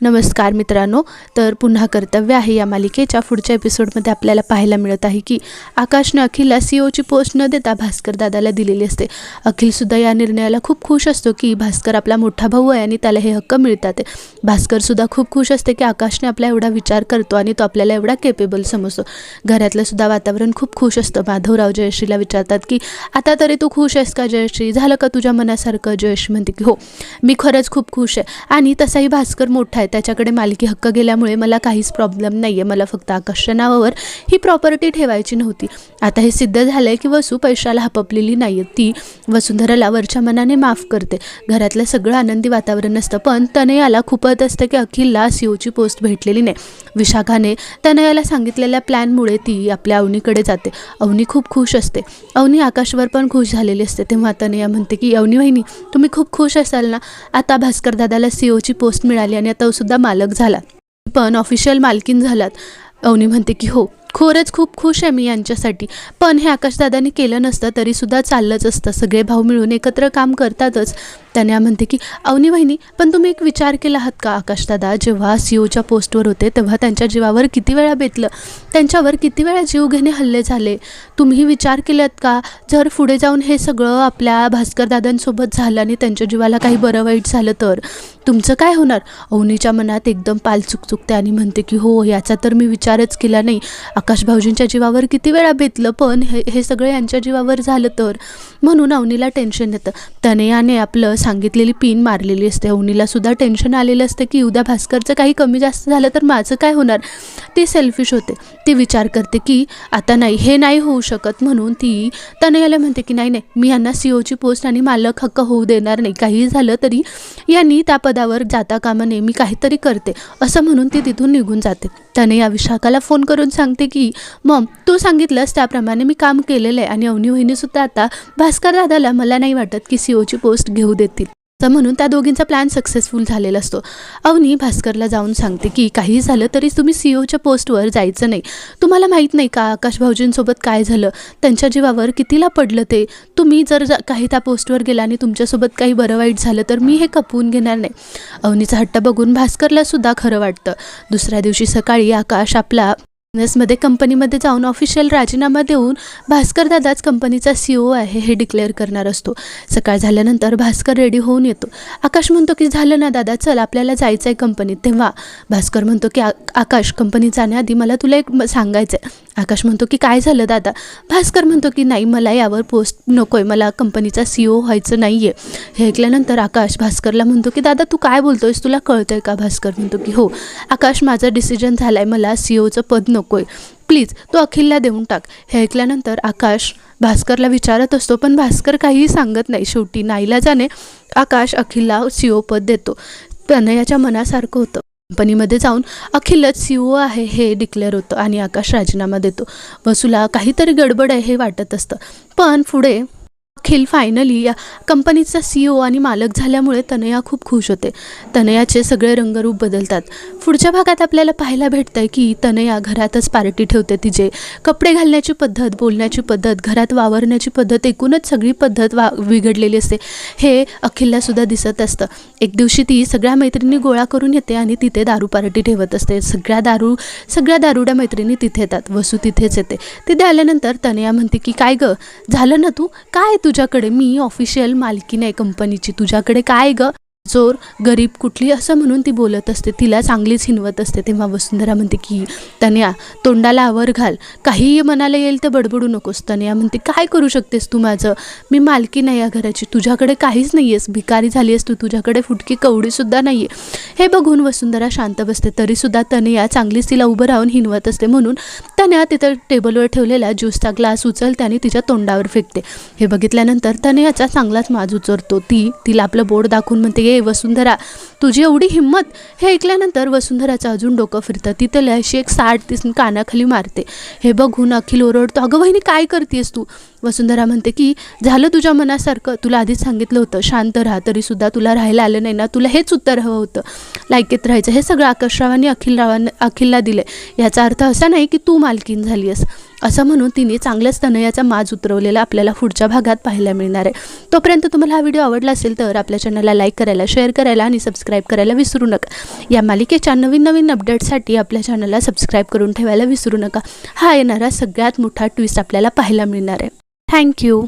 नमस्कार मित्रांनो तर पुन्हा कर्तव्य आहे या मालिकेच्या पुढच्या एपिसोडमध्ये आपल्याला पाहायला मिळत आहे की आकाशने अखिलला सी ओची पोस्ट न देता भास्कर दादाला दिलेली असते. अखिलसुद्धा या निर्णयाला खूप खुश असतो की भास्कर आपला मोठा भाऊ आहे आणि त्याला हे हक्क मिळतात. भास्करसुद्धा खूप खुश असते की आकाशने आपला एवढा विचार करतो आणि तो आपल्याला एवढा केपेबल समजतो. घरातलंसुद्धा वातावरण खूप खुश असतं. माधवराव जयश्रीला विचारतात की आता तरी तू खुश आहेस का जयश्री? झालं का तुझ्या मनासारखं? जयश्री म्हणते की हो मी खरंच खूप खुश आहे. आणि तसाही भास्कर मोठा आहे. त्याच्याकडे मालकी हक्क गेल्यामुळे मला काहीच प्रॉब्लेम नाही आहे मला फक्त आकाशच्या नावावर ही प्रॉपर्टी ठेवायची नव्हती. आता हे सिद्ध झालं आहे की वसू पैशाला हपपलेली नाही आहे ती वसुंधराला वरच्या मनाने माफ करते. घरातलं सगळं आनंदी वातावरण असतं पण तनयाला खूपच असतं की अखिलला सीओची पोस्ट भेटलेली नाही. विशाखाने तनयाला सांगितलेल्या प्लॅनमुळे ती आपल्या अवनीकडे जाते. अवनी खूप खुश असते. अवनी आकाशवर पण खुश झालेली असते. तेव्हा तनया म्हणते की अवनी वहिनी तुम्ही खूप खुश असाल ना? आता भास्कर दादाला सीओची पोस्ट मिळाली आणि आता सुद्धा मालक झाला पण ऑफिशियल मालकीन झालात. अवनी म्हणते की हो खरंच खूप खुश आहे मी यांच्यासाठी. पण हे आकाशदादांनी केलं नसतं तरीसुद्धा चाललंच असतं. सगळे भाऊ मिळून एकत्र काम करतातच. तन्या म्हणते की अवनी वहिनी पण तुम्ही एक विचार केला आहात का आकाशदादा जेव्हा सी ओच्या पोस्टवर होते तेव्हा त्यांच्या जीवावर किती वेळा बेतलं? त्यांच्यावर किती वेळा जीव घेणे हल्ले झाले? तुम्ही विचार केलात का? जर पुढे जाऊन हे सगळं आपल्या भास्करदादांसोबत झालं आणि त्यांच्या जीवाला काही बरं वाईट झालं तर? तुमचं काय होणार? अवनीच्या मनात एकदम पाल चुकचुकते आणि म्हणते की हो याचा तर मी विचारच केला नाही. आकाश भाऊजींच्या जीवावर किती वेळा बेतलं पण हे हे सगळं यांच्या जीवावर झालं तर? म्हणून अवनीला टेन्शन येतं. तनयाने आपलं सांगितलेली पिन मारलेली असते. अवनीला सुद्धा टेन्शन आलेलं असतं की उद्या भास्करचं काही कमी जास्त झालं तर माझं काय होणार? ती सेल्फिश होते. ती विचार करते की आता नाही हे नाही होऊ शकत म्हणून ती तनयाला म्हणते की नाही नाही मी यांना सी ओची पोस्ट आणि मालक हक्क होऊ देणार नाही. काहीही झालं तरी यांनी त्या पदावर जाता कामा नये मी काहीतरी करते. असं म्हणून ती तिथून निघून जाते. तनया विशाखाला फोन करून सांगते की मम तू सांगितलंस त्याप्रमाणे मी काम केलेलं आहे आणि अवनी वहिनीसुद्धा आता भास्कर दादाला मला नाही वाटत की सी ओची पोस्ट घेऊ देत तर म्हणून त्या दोघींचा प्लॅन सक्सेसफुल झालेला असतो. अवनी भास्करला जाऊन सांगते की काही झालं तरी तुम्ही सी ओच्या पोस्टवर जायचं नाही. तुम्हाला माहीत नाही का आकाश भाऊजींसोबत काय झालं? त्यांच्या जीवावर कितीला पडलं ते? तुम्ही जर काही त्या पोस्टवर गेला आणि तुमच्यासोबत काही बरं वाईट झालं तर मी हे कपवून घेणार नाही. अवनीचा हट्ट बघून भास्करलासुद्धा खरं वाटतं. दुसऱ्या दिवशी सकाळी आकाश आपला बिझनेसमध्ये कंपनीमध्ये जाऊन ऑफिशियल राजीनामा देऊन भास्कर दादाच कंपनीचा सी ओ आहे हे डिक्लेअर करणार असतो. सकाळ झाल्यानंतर भास्कर रेडी होऊन येतो. आकाश म्हणतो की झालं ना दादा चल आपल्याला जायचं आहे कंपनीत तेव्हा भास्कर म्हणतो की "आ- आकाश कंपनीत जाण्याआधी मला तुला एक सांगायचं आहे आकाश म्हणतो की काय झालं दादा? भास्कर म्हणतो की नाही मला यावर पोस्ट नको आहे मला कंपनीचा सी ओ व्हायचं नाही आहे हे ऐकल्यानंतर आकाश भास्करला म्हणतो की दादा तू काय बोलतोयस? तुला कळतं आहे का? भास्कर म्हणतो की हो. आकाश माझं डिसिजन झालं आहे मला सी ओचं पद नको आहे प्लीज तो अखिलला देऊन टाक. हे ऐकल्यानंतर आकाश भास्करला विचारत असतो पण भास्कर काहीही सांगत नाही. शेवटी नाईलाजाने आकाश अखिलला सी ओ पद देतो. तनयाच्या मनासारखं होतं. कंपनीमध्ये जाऊन अखिलच सी ओ आहे हे डिक्लेअर होतं आणि आकाश राजीनामा देतो. वसूला काहीतरी गडबड आहे हे वाटत असतं. पण पुढे अखिल फायनली या कंपनीचा सी ओ आणि मालक झाल्यामुळे तनया खूप खुश होते. तनयाचे सगळे रंगरूप बदलतात. पुढच्या भागात आपल्याला पाहायला भेटतं आहे की तनया घरातच पार्टी ठेवते तिचे. कपडे घालण्याची पद्धत बोलण्याची पद्धत घरात वावरण्याची पद्धत एकूणच सगळी पद्धत वा बिघडलेली असते. हे अखिलला सुद्धा दिसत असतं. एक दिवशी ती सगळ्या मैत्रिणी गोळा करून येते आणि तिथे दारू पार्टी ठेवत असते. सगळ्या दारू सगळ्या दारुड्या मैत्रिणी तिथे येतात. वसू तिथेच येते. तिथे आल्यानंतर तनया म्हणते की काय गं? झालं ना तू? काय तुझ्याकडे मी ऑफिशियल मालकी नाही कंपनीची तुझ्याकडे काय गं? चोर गरीब कुठली असं म्हणून ती बोलत असते. तिला चांगलीच हिनवत असते. तेव्हा वसुंधरा म्हणते की तन्या तोंडाला आवर घाल. काहीही मनाला येईल तर बडबडू नकोस तन्या. म्हणते काय करू शकतेस तू माझं? मी मालकी नाही या घराची. तुझ्याकडे काहीच नाही आहेस भिकारी झाली आहेस तू. तुझ्याकडे फुटकी कवडीसुद्धा नाही आहे हे बघून वसुंधरा शांत बसते. तरीसुद्धा तनया चांगलीच तिला उभं राहून हिनवत असते म्हणून तनया तिथं टेबलवर ठेवलेला ज्यूसचा ग्लास उचलते आणि तिच्या तोंडावर फेकते. हे बघितल्यानंतर त्याने याचा चांगलाच माज उचरतो ती तिला आपलं बोर्ड दाखवून म्हणते ये वसुंधरा तुझी एवढी हिंमत? हे ऐकल्यानंतर वसुंधराचं अजून डोकं फिरतं. ती त्याला अशी एक साठ तीस कानाखाली मारते. हे बघून अखिल ओरडतो अगं वहिनी काय करतेस तू? वसुंधरा म्हणते की झालं तुझ्या मनासारखं. तुला आधीच सांगितलं होतं शांत राहा तरीसुद्धा तुला राहायला आलं नाही ना. तुला हेच उत्तर हवं होतं. लायकेत राहायचं. हे सगळं आकाशरावांनी अखिलरावांना अखिलला दिलं याचा अर्थ असा नाही की तू मालकीन झाली आहेस. असं म्हणून तिने चांगल्याच तनयाचा माज उतरवलेला आपल्याला पुढच्या भागात पाहायला मिळणार आहे. तोपर्यंत तुम्हाला हा व्हिडिओ आवडला असेल तर आपल्या चॅनलला लाईक करायला शेअर करायला आणि सबस्क्राईब करायला विसरू नका. या मालिकेच्या नवीन नवीन अपडेटसाठी आपल्या चॅनलला सबस्क्राईब करून ठेवायला विसरू नका. हा येणारा सगळ्यात मोठा ट्विस्ट आपल्याला पाहायला मिळणार आहे. थँक्यू